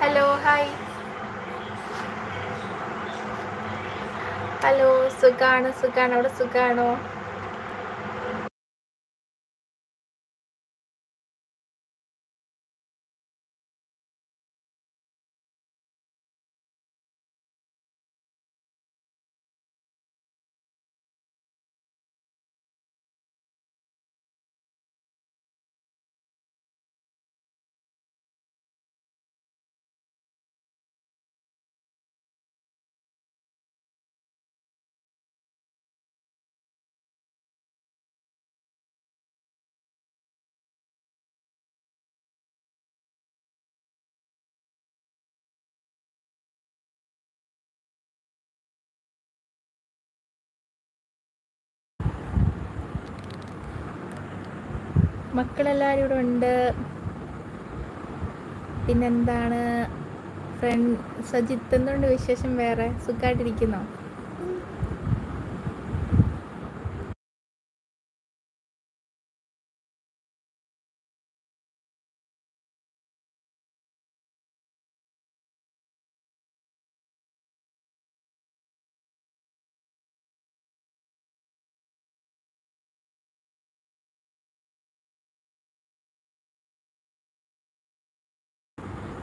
Hello hi hello സുഖാണ് സുഖാണ്. അവിടെ സുഖാണോ? മക്കളെല്ലാവരും ഇവിടെ ഉണ്ട്. പിന്നെന്താണ്? ഫ്രണ്ട് സജിത്ത് എന്തുകൊണ്ട് വിശേഷം വേറെ? സുഖമായിട്ടിരിക്കുന്നോ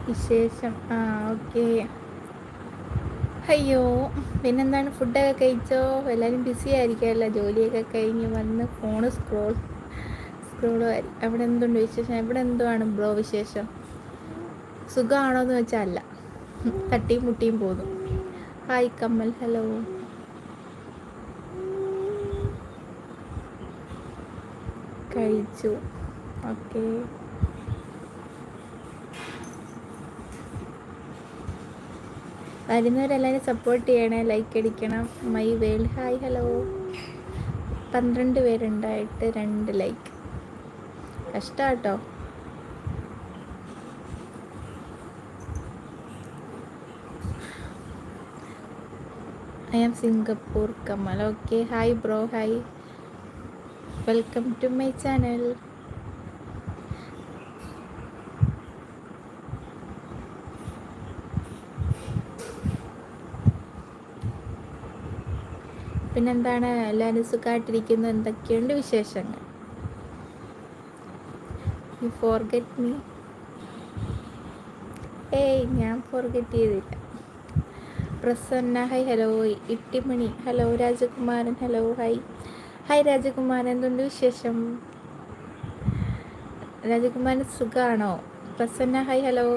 വിശേഷം. ആ ഓക്കെ. അയ്യോ പിന്നെന്താണ്? ഫുഡൊക്കെ കഴിച്ചോ? എല്ലാവരും ബിസി ആയിരിക്കുമല്ലോ ജോലിയൊക്കെ കഴിഞ്ഞ് വന്ന് ഫോൺ സ്ക്രോൾ സ്ക്രോൾ അവിടെ എന്തുണ്ട് വിശേഷം? എവിടെ എന്തുവാണ് ബ്രോ വിശേഷം? സുഖമാണോ എന്ന് വെച്ചാൽ അല്ല. തട്ടിയും മുട്ടിയും പോകും ഹായ് കമ്മൽ. ഹലോ. കഴിച്ചു. ഓക്കേ. വരുന്നവരെല്ലാവരും സപ്പോർട്ട് ചെയ്യണേ ലൈക്ക് അടിക്കണം. മൈ വേൾ ഹായ് ഹലോ പന്ത്രണ്ട് പേരുണ്ടായിട്ട് രണ്ട് like കഷ്ടാട്ടോ. I am Singapore Kamal okay hi bro hi welcome to my channel പിന്നെന്താണ് എല്ലാവരും സുഖമായിട്ടിരിക്കുന്നു എന്തൊക്കെയുണ്ട് വിശേഷങ്ങൾ? യു ഫോർഗെറ്റ് മീ ഏയ് ഞാൻ ഫോർഗെറ്റ് ചെയ്തില്ല. Prasanna hi hello Ittymani hello Rajakumaran hello hi hi Rajakumaran എന്തുണ്ട് വിശേഷം? രാജകുമാരൻ സുഖമാണോ പ്രസന്ന ഹൈ ഹലോ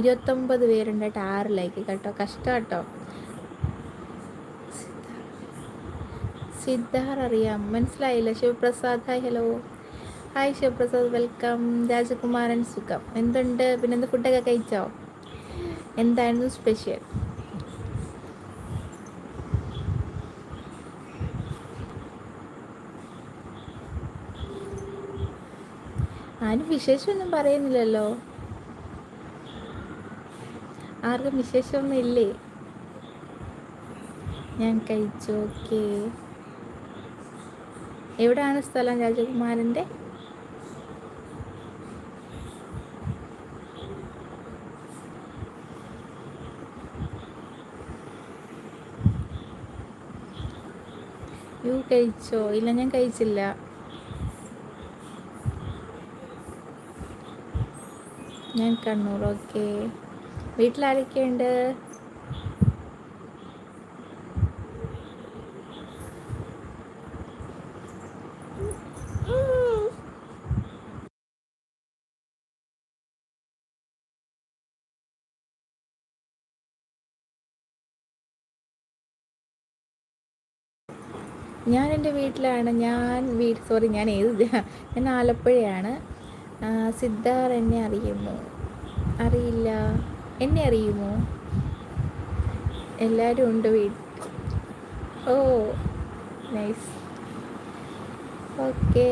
ഇരുപത്തൊമ്പത് പേരുണ്ട് കേട്ടോ ആറിലേക്ക് കേട്ടോ. കഷ്ടം കേട്ടോ. സിദ്ധാർ അറിയാം. മനസ്സിലായില്ല. Sivaprasad hi hello hi Sivaprasad welcome Rajakumaran സുഖം. എന്തുണ്ട്? പിന്നെ എന്ത് ഫുഡൊക്കെ കഴിച്ചോ? എന്തായിരുന്നു സ്പെഷ്യൽ ആരും വിശേഷമൊന്നും പറയുന്നില്ലല്ലോ. ആർക്കും വിശേഷമൊന്നും ഇല്ലേ? ഞാൻ കഴിച്ചു ഓക്കേ എവിടെയാണ് സ്ഥലം രാജകുമാരന്റെ? യു കഴിച്ചോ? ഇല്ല ഞാൻ കഴിച്ചില്ല. ഞാൻ കണ്ണൂർ ഓക്കെ. വീട്ടിലാരൊക്കെയുണ്ട്? ഞാൻ എന്റെ വീട്ടിലാണ് ഞാൻ വീട് സോറി ഞാൻ ഏത് ഞാൻ ആലപ്പുഴയാണ്. സിദ്ധാർ എന്നെ അറിയുമോ? അറിയില്ല. എന്നെ അറിയുമോ? എല്ലാവരും ഉണ്ട് വീട്ടിൽ ഓ നൈസ് ഓക്കേ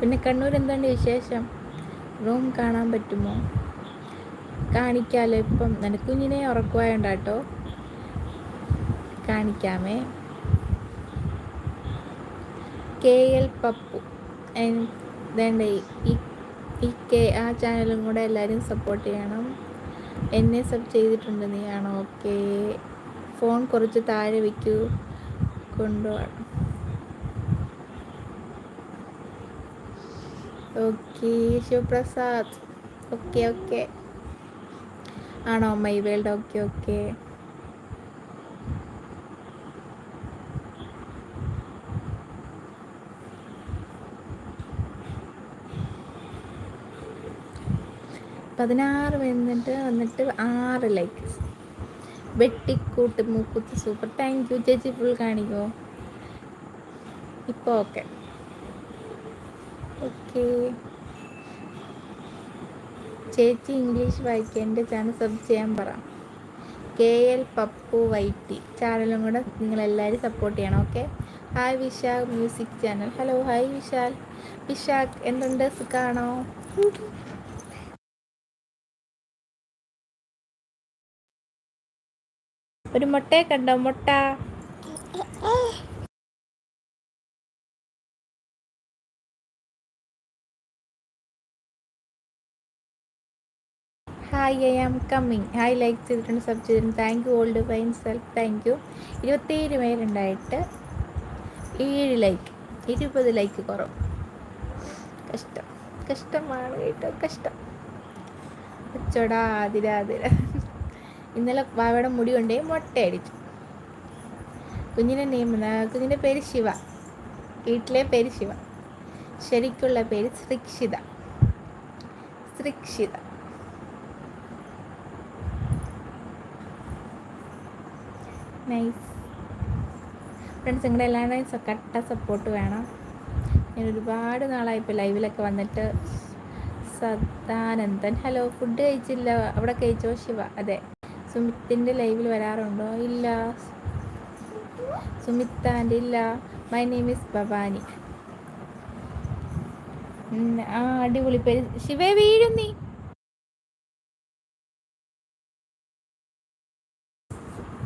പിന്നെ കണ്ണൂർ എന്താണ് വിശേഷം? റൂം കാണാൻ പറ്റുമോ? കാണിക്കാമല്ലോ ഇപ്പം. നനക്കുഞ്ഞിനെ ഉറക്കുവായുണ്ടാട്ടോ. കാണിക്കാമേ. K L Pappu. വേണ്ട ഈ കെ ആ ചാനലും കൂടെ എല്ലാവരും സപ്പോർട്ട് ചെയ്യണം. എന്നെ സബ് ചെയ്തിട്ടുണ്ട് നീയാണോ? ഓക്കെ. ഫോൺ കുറച്ച് താഴെ വയ്ക്കൂ കൊണ്ടുപോകണം ഓക്കെ ശിവപ്രസാദ്. Okay okay. ആണോ മൈ വേൾഡ്? Okay okay. പതിനാറ് വന്നിട്ട് വന്നിട്ട് ആറ് ലൈക്സ് വെട്ടിക്കൂട്ട് മൂക്കുത്ത് സൂപ്പർ താങ്ക് യു ചേച്ചി ഫുൾ കാണിക്കോ. ഇപ്പോൾ ഓക്കെ ഓക്കെ ചേച്ചി ഇംഗ്ലീഷ് വായിക്കുക എന്റെ ചാനൽ സബ് ചെയ്യാൻ പറ. കെ എൽ പപ്പു വൈറ്റി ചാനലും കൂടെ നിങ്ങളെല്ലാവരും സപ്പോർട്ട് ചെയ്യണം okay hi Vishakh music channel hello hi Vishal. Vishakh എന്തുണ്ട്? സുഖാണോ? ഒരു മുട്ടയെ കണ്ടോ? മുട്ട. Hi I am coming hi like ചെയ്തിട്ടുണ്ട് സബ് ചെയ്തിട്ടുണ്ട്. താങ്ക് യു ഓൾഡ് ബൈൻ സെൽഫ് താങ്ക് യു ഇരുപത്തേഴ് പേരുണ്ടായിട്ട് ഏഴ് ലൈക്ക് ഇരുപത് ലൈക്ക് കുറവ്. കഷ്ടം. കഷ്ടമാണ് കേട്ടോ കഷ്ടം. അച്ചോടാ അതിരാതിര ഇന്നലെ വാവയുടെ മുടി കൊണ്ടേ മുട്ടയടിച്ചു. കുഞ്ഞിന്റെ നെയിം കുഞ്ഞിന്റെ പേര് ശിവ. വീട്ടിലെ പേര് ശിവ. ശരിക്കുള്ള പേര് ശ്രിക്ഷിത. ശ്രിക്ഷിത. നൈസ് ഫ്രണ്ട്സ് നിങ്ങളുടെ എല്ലാവരുടെയും കട്ട സപ്പോർട്ട് വേണം. ഞാൻ ഒരുപാട് നാളായി ഇപ്പോൾ ലൈവിലൊക്കെ വന്നിട്ട് സദാനന്ദൻ ഹലോ ഫുഡ് കഴിച്ചില്ല. അവിടെ കഴിച്ചോ ശിവ? അതെ. സുമിത്തിന്റെ ലൈവിൽ വരാറുണ്ടോ? ഇല്ല. സുമിത്താന്റെ ഇല്ല. My name is Bhavani. ആ അടിപൊളി പേര്. ശിവേ വീഴും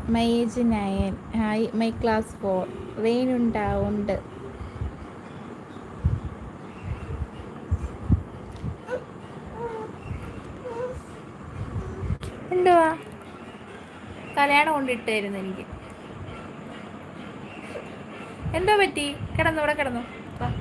my age nine hi my class four. Rain ഉണ്ടാവുണ്ട് എന്തുവാ? കല്യാണം കൊണ്ടിട്ടായിരുന്നു എനിക്ക്. എന്തോ പറ്റി? കിടന്നു ഇവിടെ കിടന്നു. വാ.